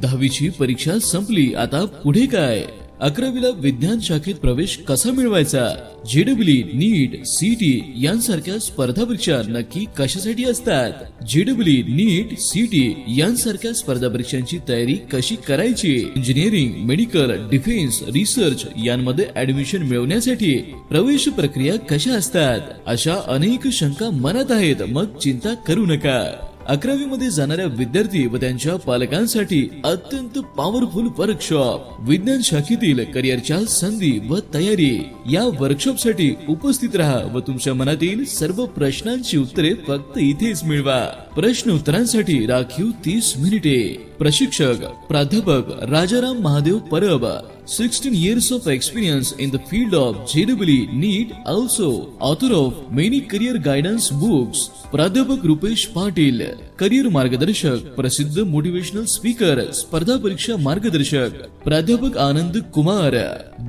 दहावीची परीक्षा संपली. आता पुढे काय? अकरावीला विज्ञान शाखेत प्रवेश कसा मिळवायचा? जेडब्ल्यू नीट सीटी यांसारख्या स्पर्धा परीक्षा नक्की कशासाठी असतात? जेडब्ल्यू नीट सीटी यांसारख्या स्पर्धा परीक्षांची तयारी कशी करायची? इंजिनिअरिंग मेडिकल डिफेन्स रिसर्च यांमध्ये ऍडमिशन मिळवण्यासाठी प्रवेश प्रक्रिया कशा असतात? अशा अनेक शंका मनात आहेत. मग चिंता करू नका. अकरावी मध्ये जाणाऱ्या विद्यार्थी व त्यांच्या पालकांसाठी अत्यंत पॉवरफुल वर्कशॉप विज्ञान शाखेतील करिअरच्या संधी व तयारी. या वर्कशॉपसाठी उपस्थित राहा व तुमच्या मनातील सर्व प्रश्नांची उत्तरे फक्त इथेच मिळवा. प्रश्न उत्तरांसाठी राखीव तीस मिनिटे. प्रशिक्षक प्राध्यापक Rajaram Mahadev Parab. 16 years of experience in the field of JEE NEET also author of many career guidance books. प्राध्यापक रुपेश पाटील करिअर मार्गदर्शक प्रसिद्ध मोटिवेशनल स्पीकर स्पर्धा परीक्षा मार्गदर्शक प्राध्यापक आनंद कुमार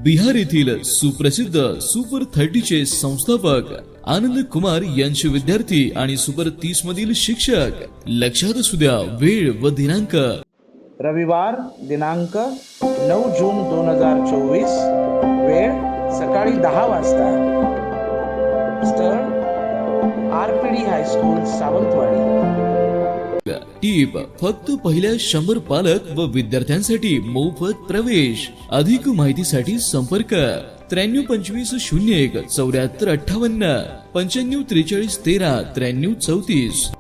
बिहार येथील सुप्रसिद्ध सुपर थर्टीचे संस्थापक आनंद कुमार यांचे विद्यार्थी आणि सुपर तीस मधील शिक्षक लक्षात असू द्या वेळ व दिनांक रविवार दिनांक नऊ जून दोन हजार चोवीस वेळ सकाळी दहा वाजता. स्थळ R P D high school Sawantwadi. टीप फक्त पहिल्या शंभर पालक व विद्यार्थ्यांसाठी मोफत प्रवेश. अधिक माहितीसाठी संपर्क. त्र्याण्णव पंचवीस शून्य एक चौऱ्याहत्तर अठ्ठावन्न. पंच्याण्णव त्रेचाळीस तेरा त्र्याण्णव चौतीस.